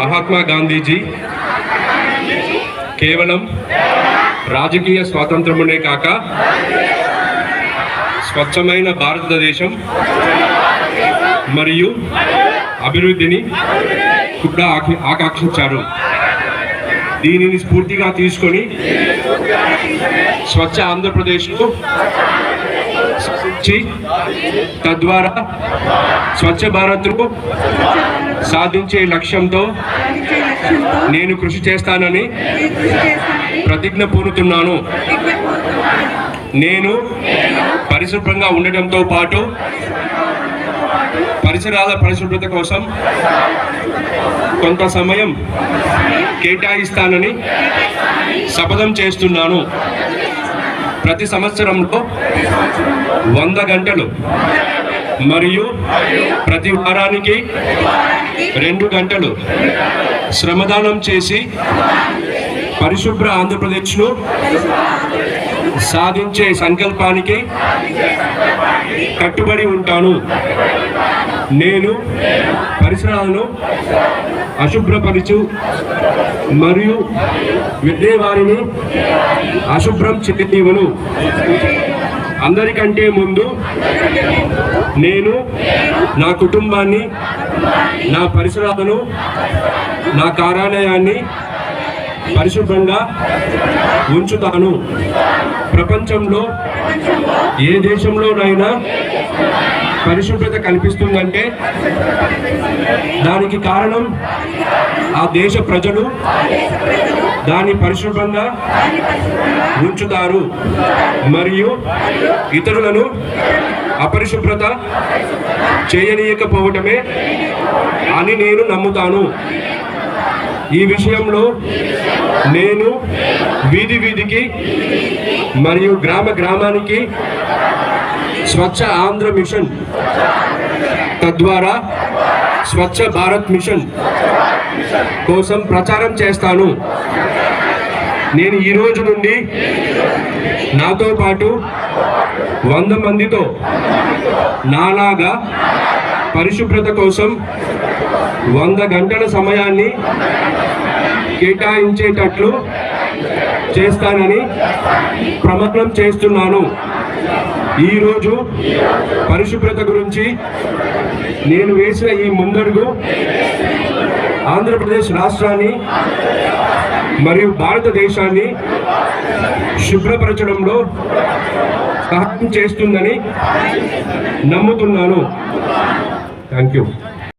మహాత్మా గాంధీజీ కేవలం రాజకీయ స్వాతంత్రమునే కాక స్వచ్ఛమైన భారతదేశం మరియు అభివృద్ధిని కూడా ఆకాంక్షించారు. దీనిని స్ఫూర్తిగా తీసుకొని స్వచ్ఛ ఆంధ్రప్రదేశ్కు సాధించి తద్వారా స్వచ్ఛ భారత్ను సాధించే లక్ష్యంతో సాధించే లక్ష్యంతో నేను కృషి చేస్తానని ప్రతిజ్ఞ ప్రతిజ్ఞ పూనుతున్నాను. నేను పరిశుభ్రంగా ఉండటంతో పాటు పరిసరాల పరిశుభ్రత కోసం కొంత సమయం కేటాయిస్తానని శపథం చేస్తున్నాను ప్రతి సంవత్సరంలో వంద గంటలు. మరియు ప్రతి వారానికి రెండు గంటలు. శ్రమదానం చేసి పరిశుభ్ర ఆంధ్రప్రదేశ్ను సాధించే సంకల్పానికి కట్టుబడి ఉంటాను. నేను పరిసరాలను అశుభ్రపరచు మరియు వెళ్ళే వారిని అశుభ్రం తీవను అందరికంటే ముందు నేను నా కుటుంబాన్ని నా పరిసరాలను నా కార్యాలయాన్ని పరిశుభ్రంగా ఉంచుతాను. ప్రపంచంలో ఏ దేశంలోనైనా పరిశుభ్రత కల్పిస్తుందంటే దానికి కారణం ఆ దేశ ప్రజలు దాని పరిశుభ్రంగా ఉంచుతారు. మరియు ఇతరులను అపరిశుభ్రత చేయనీయకపోవటమే అని నేను నమ్ముతాను. ఈ విషయంలో నేను వీధి వీధికి మరియు గ్రామ గ్రామానికి స్వచ్ఛ ఆంధ్ర మిషన్ తద్వారా స్వచ్ఛ భారత్ మిషన్ కోసం ప్రచారం చేస్తాను. నేను ఈ రోజు నుండి నాతో పాటు వంద మందితో నాలాగా పరిశుభ్రత కోసం వంద గంటల సమయాన్ని కేటాయించేటట్లు చేస్తానని ప్రమాణం చేస్తున్నాను. ఈరోజు పరిశుభ్రత గురించి నేను వేసిన ఈ ముందడుగు ఆంధ్రప్రదేశ్ రాష్ట్రాన్ని మరియు భారతదేశాన్ని శుభ్రపరచడంలో సహాయం చేస్తుందని నమ్ముతున్నాను. Thank you